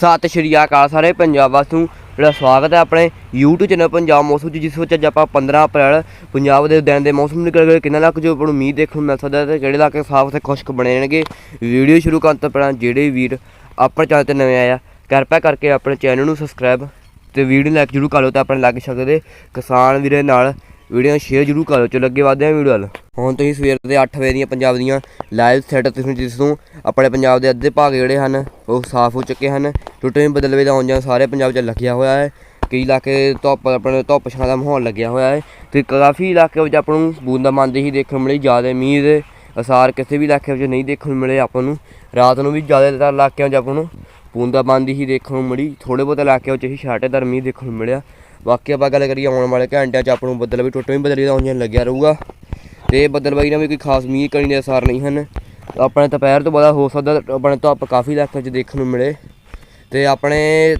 ਸਤਿ ਸ਼੍ਰੀ ਅਕਾਲ ਸਾਰੇ ਪੰਜਾਬ ਵਾਸੀਆਂ ਨੂੰ। ਜਿਹੜਾ ਸਵਾਗਤ ਹੈ ਆਪਣੇ YouTube ਚੈਨਲ ਪੰਜਾਬ ਮੌਸਮ 'ਚ, ਜਿਸ ਵਿੱਚ ਅੱਜ ਆਪਾਂ 15 ਅਪ੍ਰੈਲ ਪੰਜਾਬ ਦੇ ਦਿਨ ਦੇ ਮੌਸਮ ਨਿਕਲ ਗਏ। ਕਿੰਨਾ ਲੱਕ ਜੋ ਆਪਾਂ ਨੂੰ ਮੀਂਹ ਦੇਖਣ ਨੂੰ ਮਿਲ ਸਕਦਾ ਹੈ ਤੇ ਕਿਹੜੇ ਇਲਾਕੇ ਸਾਫ਼ ਤੇ ਖੁਸ਼ਕ ਬਣੇ ਰਹਿਣਗੇ। ਵੀਡੀਓ ਸ਼ੁਰੂ ਕਰਨ ਤੋਂ ਪਹਿਲਾਂ ਜਿਹੜੇ ਵੀਰ ਆਪਣੇ ਚੈਨਲ ਤੇ ਨਵੇਂ ਆਇਆ ਕਿਰਪਾ ਕਰਕੇ ਆਪਣੇ ਚੈਨਲ ਨੂੰ ਸਬਸਕ੍ਰਾਈਬ ਤੇ ਵੀਡੀਓ ਲਾਈਕ ਜਰੂਰ ਕਰ ਲਓ ਤੇ ਆਪਣੇ ਲੱਗ ਸਕਦੇ ਕਿਸਾਨ ਵੀਰੇ ਨਾਲ। ਵੀਡੀਓ ਸ਼ੇਅਰ ਜਰੂਰ ਕਰੋ ਚਲੋ ਅੱਗੇ ਵਧਦੇ ਹਾਂ ਵੀਡੀਓ ਵੱਲ। ਹੁਣ ਤੁਸੀਂ ਸਵੇਰ ਦੇ 8 ਵਜੇ ਦੀਆਂ ਪੰਜਾਬ ਦੀਆਂ ਲਾਈਵ ਸੈਟ ਤੁਸੀਂ ਜਿਸ ਤੋਂ ਆਪਣੇ ਪੰਜਾਬ ਦੇ ਅੱਧੇ ਭਾਗ ਜਿਹੜੇ ਹਨ, ਉਹ ਸਾਫ਼ ਹੋ ਚੁੱਕੇ ਹਨ। ਟੁੱਟੇ ਬਦਲਵੇ ਦਾ ਆਉਣ ਜਾਣ ਸਾਰੇ ਪੰਜਾਬ 'ਚ ਲੱਗਿਆ ਹੋਇਆ ਹੈ। ਕਈ ਇਲਾਕੇ ਧੁੱਪ, ਆਪਣੇ ਧੁੱਪ ਛਾਂ ਦਾ ਮਾਹੌਲ ਲੱਗਿਆ ਹੋਇਆ ਹੈ। ਤੇ ਕਾਫੀ ਇਲਾਕੇ ਵਿੱਚ ਆਪਾਂ ਨੂੰ ਬੂੰਦਾਬਾਂਦੀ ਹੀ ਦੇਖਣ ਨੂੰ ਮਿਲੀ, ਜ਼ਿਆਦਾ ਮੀਂਹ ਦੇ ਅਸਾਰ ਕਿਸੇ ਵੀ ਇਲਾਕੇ ਵਿੱਚ ਨਹੀਂ ਦੇਖਣ ਨੂੰ ਮਿਲੇ ਆਪਾਂ ਨੂੰ। ਰਾਤ ਨੂੰ ਵੀ ਜ਼ਿਆਦਾਤਰ ਇਲਾਕਿਆਂ 'ਚ ਆਪਾਂ ਨੂੰ ਬੂੰਦਾਬਾਂਦੀ ਹੀ ਦੇਖਣ ਨੂੰ ਮਿਲੀ। ਥੋੜੇ ਬਹੁਤ ਇਲਾਕਿਆਂ ਵਿੱਚ ਹੀ ਛਾਟੇਦਾਰ ਮੀਂਹ ਦੇਖਣ ਨੂੰ ਮਿਲਿਆ। ਬਾਕੀ ਆਪਾਂ ਗੱਲ ਕਰੀਏ ਆਉਣ ਵਾਲੇ ਘੰਟਿਆਂ 'ਚ ਆਪਾਂ ਨੂੰ ਬੱਦਲ ਵੀ ਟੁੱਟਵੇਂ ਬਦਲੀ ਦਾ ਆਉਣ ਲੱਗਿਆ ਰਹੂਗਾ। ਤੇ ਬੱਦਲਬਾਈ ਨਾਲ ਵੀ ਕੋਈ ਖਾਸ ਮੀਂਹ ਕਣੀ ਦੇ ਅਸਾਰ ਨਹੀਂ ਹਨ। ਆਪਣੇ ਦੁਪਹਿਰ ਤੋਂ ਬਾਅਦ ਹੋ ਸਕਦਾ ਆਪਣੇ ਧੁੱਪ ਕਾਫੀ ਇਲਾਕਿਆਂ 'ਚ ਦੇਖਣ ਨੂੰ ਮਿਲੇ। ਤੇ ਆਪਣੇ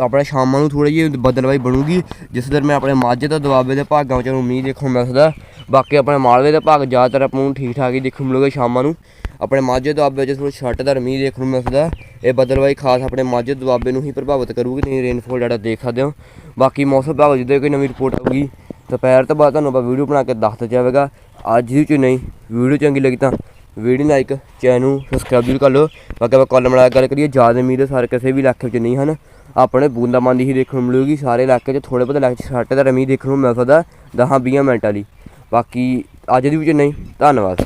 ਆਪਣੇ ਸ਼ਾਮਾਂ ਨੂੰ ਥੋੜੀ ਜਿਹੀ ਬਦਲਵਾਈ ਬਣੂਗੀ, ਜਿਸ ਦਰਮਿਆਨ ਆਪਣੇ ਮਾਝੇ ਤੋਂ ਦੁਆਬੇ ਦੇ ਭਾਗਾਂ ਵਿੱਚ ਮੀਂਹ ਦੇਖਣ ਨੂੰ ਮਿਲ ਸਕਦਾ ਬਾਕੀ ਆਪਣੇ ਮਾਲਵੇ ਦੇ ਭਾਗ ਜ਼ਿਆਦਾਤਰ ਆਪਾਂ ਨੂੰ ਠੀਕ ਠਾਕ ਹੀ ਦੇਖਣ ਨੂੰ ਮਿਲੂਗਾ ਸ਼ਾਮਾਂ ਨੂੰ। ਆਪਣੇ ਮਾਝੇ ਦੁਆਬੇ ਵਿੱਚ ਥੋੜਾ ਛੱਟਦਾਰ ਮੀਂਹ ਦੇਖਣ ਨੂੰ ਮਿਲ ਸਕਦਾ ਇਹ ਬਦਲਵਾਈ ਖਾਸ ਆਪਣੇ ਮਾਝੇ ਦੁਆਬੇ ਨੂੰ ਹੀ ਪ੍ਰਭਾਵਿਤ ਕਰੂਗੀ, ਤੁਸੀਂ ਰੇਨਫੋਲ ਡਾਟਾ ਦੇਖ ਸਕਦੇ ਹੋ। ਬਾਕੀ ਮੌਸਮ ਵਿਭਾਗ ਜਦੋਂ ਕੋਈ ਨਵੀਂ ਰਿਪੋਰਟ ਆਊਗੀ, ਦੁਪਹਿਰ ਤੋਂ ਬਾਅਦ ਤੁਹਾਨੂੰ ਆਪਾਂ ਵੀਡੀਓ ਬਣਾ ਕੇ ਦੱਸ ਦਿੱਤਾ ਜਾਵੇਗਾ। ਅੱਜ ਦੀ ਚ ਨਹੀਂ ਵੀਡੀਓ ਚੰਗੀ ਲੱਗੀ ਤਾਂ ਵੀਡੀਓ ਲਾਈਕ ਚੈਨਲ ਨੂੰ ਸਬਸਕ੍ਰਾਈਬ ਵੀ ਕਰ ਲਓ। ਬਾਕੀ ਆਪਾਂ ਕਾਲਮ ਵਾਲਾ ਗੱਲ ਕਰੀਏ, ਜ਼ਿਆਦਾ ਮੀਂਹ ਦੇ ਸਾਰੇ ਕਿਸੇ ਵੀ ਇਲਾਕੇ ਵਿੱਚ ਨਹੀਂ, ਹਨ? ਆਪਣੇ ਬੂੰਦਾਬਾਂਦੀ ਹੀ ਦੇਖਣ ਨੂੰ ਮਿਲੂਗੀ, ਸਾਰੇ ਇਲਾਕੇ 'ਚ ਥੋੜੇ ਬਹੁਤ ਇਲਾਕੇ 'ਚ ਛੱਟ ਦਾ ਮੀਂਹ ਦੇਖਣ ਨੂੰ ਮਿਲ ਸਕਦਾ ਦਸਾਂ 20 ਮਿੰਟਾਂ ਲਈ। ਬਾਕੀ ਅੱਜ ਦੀ ਵੀਡੀਓ ਨਹੀਂ ਧੰਨਵਾਦ।